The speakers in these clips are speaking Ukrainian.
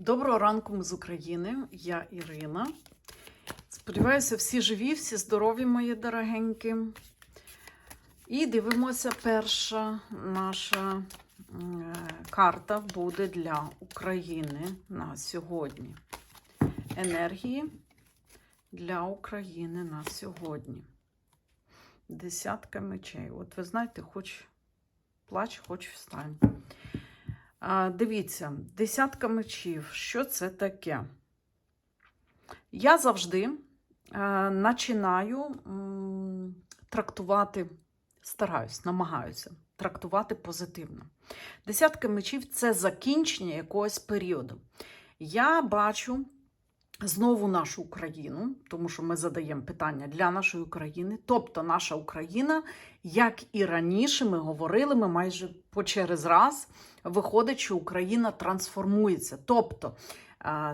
Доброго ранку ми з України. Я Ірина. Сподіваюся, всі живі, всі здорові, мої дорогенькі. І дивимося, перша наша е, карта буде для України на сьогодні. Енергії для України на сьогодні. Десятка мечей. От ви знаєте, хоч плач, хоч встань. Дивіться, десятка мечів. Що це таке? Я завжди е, починаю трактувати, стараюсь, намагаюся трактувати позитивно. Десятка мечів це закінчення якогось періоду. Я бачу знову нашу Україну, тому що ми задаємо питання для нашої України. Тобто, наша Україна, як і раніше, ми говорили, ми майже по через раз виходить, що Україна трансформується. Тобто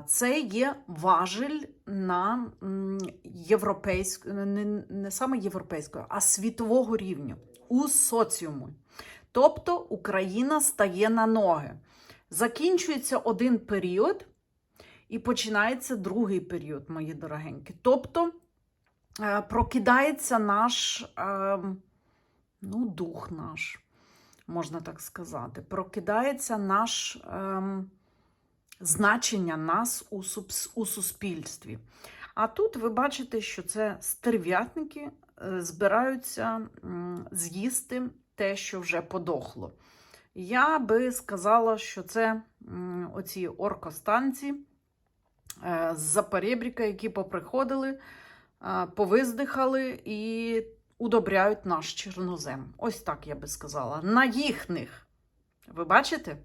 це є важель на європейську, не, не саме європейського, а світового рівню у соціуму. Тобто Україна стає на ноги. Закінчується один період. І починається другий період, мої дорогенькі. Тобто е, прокидається наш е, ну, дух наш, можна так сказати. Прокидається наш е, значення нас у, суспільстві. А тут ви бачите, що це стерв'ятники е, збираються з'їсти те, що вже подохло. Я би сказала, що це оці оркостанці з-за перебріка, які поприходили, е, повиздихали і удобряють наш чорнозем. Ось так я би сказала. На їхніх. Ви бачите?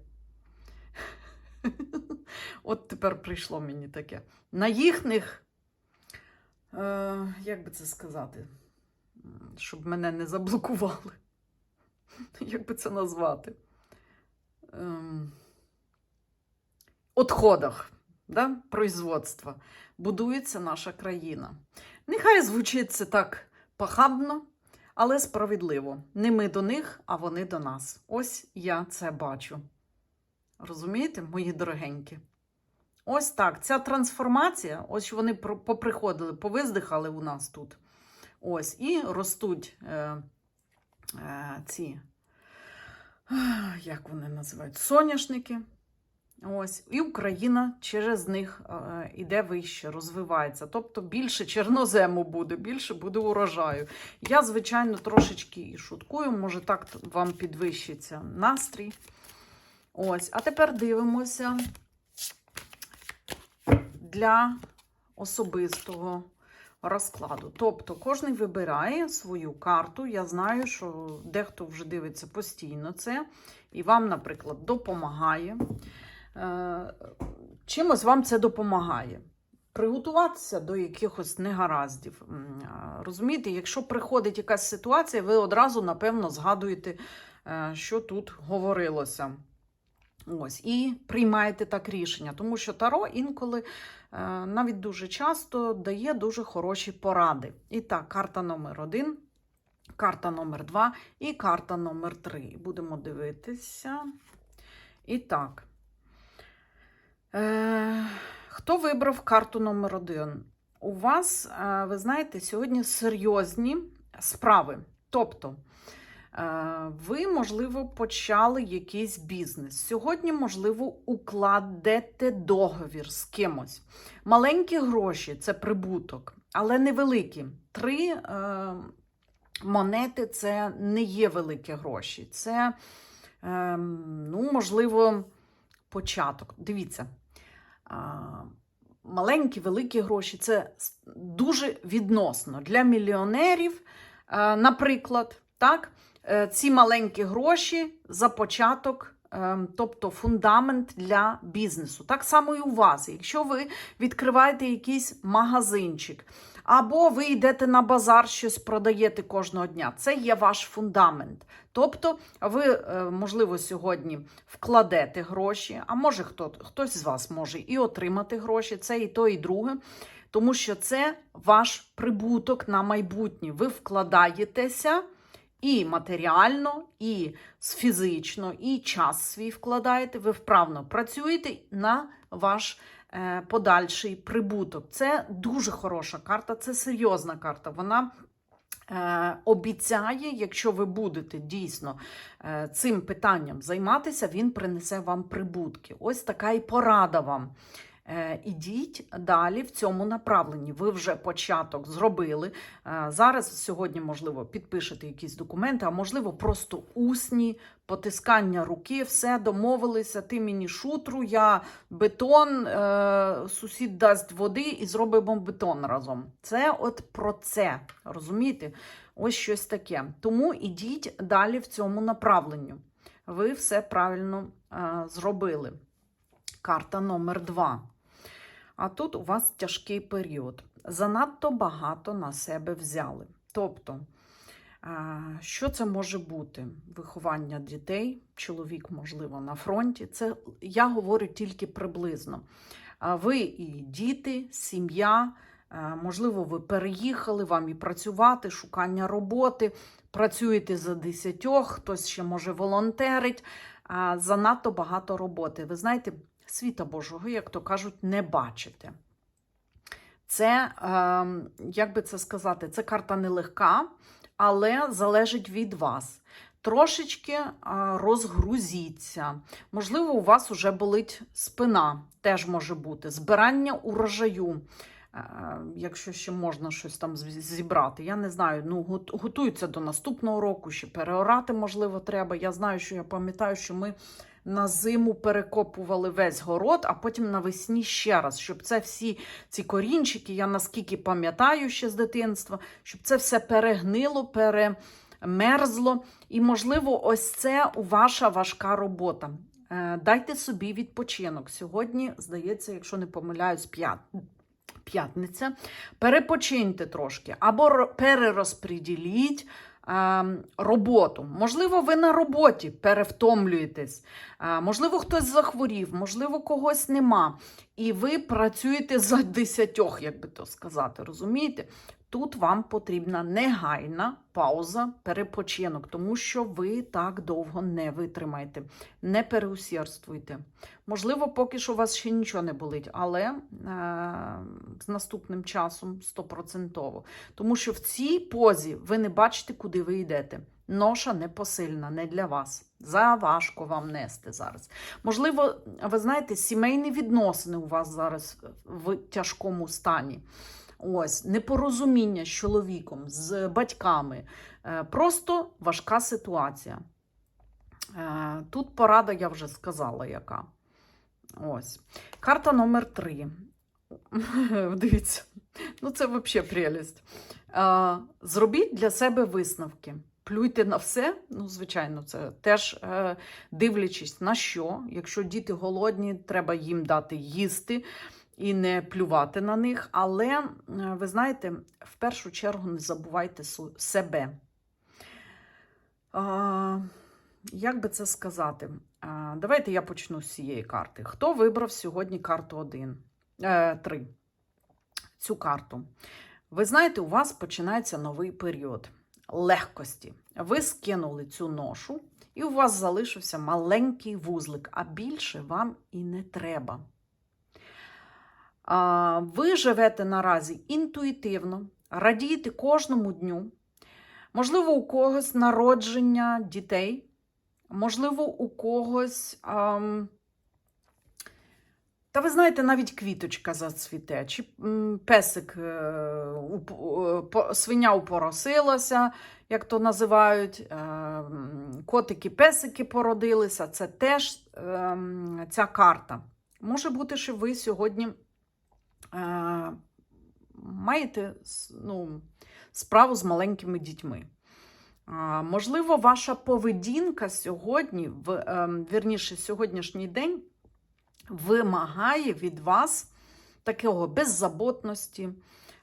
От тепер прийшло мені таке. На їхніх, е, як би це сказати, щоб мене не заблокували. Як би це назвати? Ем, Отходах да, производства будується наша країна. Нехай звучить це так похабно, але справедливо. Не ми до них, а вони до нас. Ось я це бачу. Розумієте, мої дорогенькі? Ось так. Ця трансформація, ось вони поприходили, повиздихали у нас тут. Ось, і ростуть е, е, ці, як вони називають, соняшники. Ось, і Україна через них е, іде вище, розвивається. Тобто більше чорнозему буде, більше буде урожаю. Я, звичайно, трошечки і шуткую, може так вам підвищиться настрій. Ось, а тепер дивимося для особистого розкладу. Тобто, кожен вибирає свою карту. Я знаю, що дехто вже дивиться постійно це, і вам, наприклад, допомагає. Е, Чимось вам це допомагає. Приготуватися до якихось негараздів. Розумієте, якщо приходить якась ситуація, ви одразу, напевно, згадуєте, е, що тут говорилося. Ось, і приймаєте так рішення, тому що Таро інколи е, навіть дуже часто дає дуже хороші поради. І так, карта номер один, карта номер два і карта номер три. Будемо дивитися. І так. Е, хто вибрав карту номер один? У вас, е, ви знаєте, сьогодні серйозні справи. Тобто, е, ви, можливо, почали якийсь бізнес. Сьогодні, можливо, укладете договір з кимось. Маленькі гроші це прибуток, але невеликі. Три е, монети це не є великі гроші. Це, е, ну, можливо, початок. Дивіться. Маленькі, великі гроші це дуже відносно. Для мільйонерів, е, наприклад, так, е, ці маленькі гроші за початок, е, тобто фундамент для бізнесу. Так само і у вас. Якщо ви відкриваєте якийсь магазинчик, або ви йдете на базар, щось продаєте кожного дня, це є ваш фундамент. Тобто, ви, е, можливо, сьогодні вкладете гроші, а може хто, хтось з вас може і отримати гроші, це і то, і друге. Тому що це ваш прибуток на майбутнє. Ви вкладаєтеся І матеріально, і фізично, і час свій вкладаєте. Ви вправно працюєте на ваш подальший прибуток. Це дуже хороша карта, це серйозна карта. Вона е, обіцяє, якщо ви будете дійсно е, цим питанням займатися, він принесе вам прибутки. Ось така і порада вам. Е, Ідіть далі в цьому направленні. Ви вже початок зробили. Е, Зараз сьогодні, можливо, підпишете якісь документи, а можливо, просто усні потискання руки, все домовилися. Ти мені шутру, я бетон, е, сусід дасть води і зробимо бетон разом. Це от про це. Розумієте? Ось щось таке. Тому ідіть далі в цьому направленню. Ви все правильно зробили. Карта номер два. А тут у вас тяжкий період. Занадто багато на себе взяли. Тобто, що це може бути? Виховання дітей, чоловік, можливо, на фронті. Це я говорю тільки приблизно. Ви і діти, сім'я, можливо, ви переїхали, вам і працювати, шукання роботи, працюєте за десятьох, хтось ще може волонтерить. Занадто багато роботи. Ви знаєте, світа Божого, як то кажуть, не бачите. Це, е, як би це сказати, це карта нелегка, але залежить від вас. Трошечки е, розгрузіться. Можливо, у вас вже болить спина, теж може бути. Збирання урожаю, е, якщо ще можна щось там зібрати. Я не знаю, ну, готуються до наступного року, ще переорати, можливо, треба. Я знаю, що я пам'ятаю, що ми на зиму перекопували весь город, а потім навесні ще раз, щоб це всі ці корінчики, я наскільки пам'ятаю ще з дитинства, щоб це все перегнило, перемерзло. І, можливо, ось це ваша важка робота. Е, Дайте собі відпочинок. Сьогодні, здається, якщо не помиляюсь, п'ят... п'ятниця. Перепочиньте трошки або ро- перерозподіліть е, роботу. Можливо, ви на роботі перевтомлюєтесь. Можливо, хтось захворів, можливо, когось нема. І ви працюєте за десятьох, як би то сказати, розумієте? Тут вам потрібна негайна пауза, перепочинок, тому що ви так довго не витримаєте. Не переусердствуйте. Можливо, поки що у вас ще нічого не болить, але е- з наступним часом стопроцентово. Тому що в цій позі ви не бачите, куди ви йдете. Ноша непосильна, не для вас. Заважко вам нести зараз. Можливо, ви знаєте, сімейні відносини у вас зараз в тяжкому стані. Ось непорозуміння з чоловіком, з батьками. Е, Просто важка ситуація. Е, Тут порада, я вже сказала, яка. Ось. Карта номер три. Дивіться, ну це взагалі прелість. Е, Зробіть для себе висновки. Плюйте на все. Ну, звичайно, це теж дивлячись на що. Якщо діти голодні, треба їм дати їсти і не плювати на них. Але е, ви знаєте, в першу чергу не забувайте себе. А, як би це сказати? А, давайте я почну з цієї карти. Хто вибрав сьогодні карту 1? Е, 3? Цю карту. Ви знаєте, у вас починається новий період легкості. Ви скинули цю ношу, і у вас залишився маленький вузлик, а більше вам і не треба. Ви живете наразі інтуїтивно, радієте кожному дню. Можливо, у когось народження дітей, можливо, у когось. ам, Та ви знаєте, навіть квіточка зацвіте, чи песик, е, свиня упоросилася, як то називають, е, котики-песики породилися. Це теж е, ця карта. Може бути, що ви сьогодні маєте ну, справу з маленькими дітьми. Можливо, ваша поведінка сьогодні, в, ем, вірніше, сьогоднішній день вимагає від вас такого беззаботності,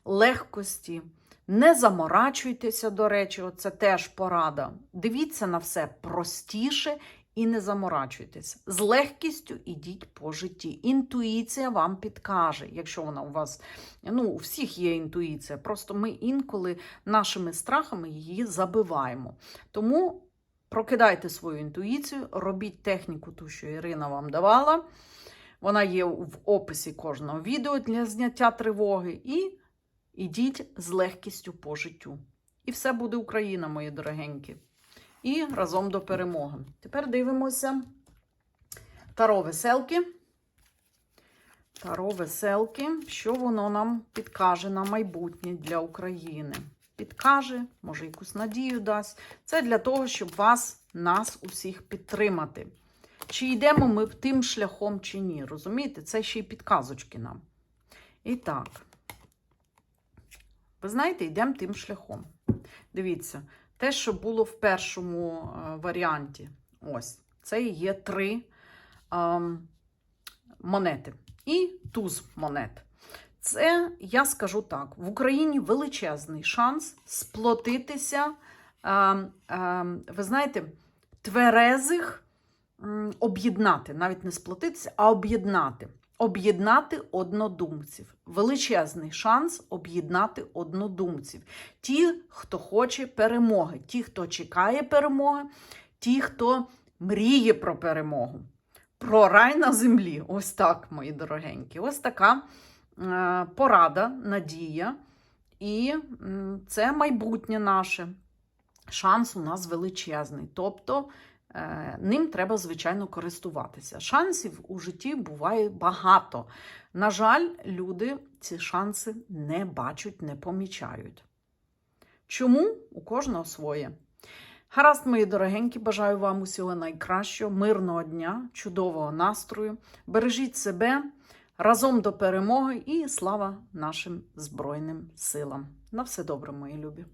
легкості. Не заморачуйтеся, до речі, це теж порада. Дивіться на все простіше і не заморачуйтесь. З легкістю ідіть по житті. Інтуїція вам підкаже, якщо вона у вас, ну, у всіх є інтуїція. Просто ми інколи нашими страхами її забиваємо. Тому прокидайте свою інтуїцію, робіть техніку, ту, що Ірина вам давала. Вона є в описі кожного відео для зняття тривоги. І ідіть з легкістю по життю. І все буде Україна, мої дорогенькі. І разом до перемоги. Тепер дивимося Таро веселки. Таро веселки, що воно нам підкаже на майбутнє для України. Підкаже, може, якусь надію дасть. Це для того, щоб вас, нас усіх підтримати. Чи йдемо ми тим шляхом, чи ні. Розумієте? Це ще й підказочки нам. І так. Ви знаєте, йдемо тим шляхом. Дивіться, те, що було в першому е, варіанті, ось, це є три ем, монети. І туз монет. Це, я скажу так, в Україні величезний шанс сплотитися, ем, ем, ви знаєте, тверезих об'єднати, навіть не сплотитися, а об'єднати. Об'єднати однодумців. Величезний шанс об'єднати однодумців. Ті, хто хоче перемоги, ті, хто чекає перемоги, ті, хто мріє про перемогу. Про рай на землі. Ось так, мої дорогенькі. Ось така е, порада, надія. І це майбутнє наше. Шанс у нас величезний. Тобто ним треба, звичайно, користуватися. Шансів у житті буває багато. На жаль, люди ці шанси не бачать, не помічають. Чому? У кожного своє. Гаразд, мої дорогенькі, бажаю вам усього найкращого, мирного дня, чудового настрою. Бережіть себе разом до перемоги і слава нашим Збройним силам. На все добре, мої любі!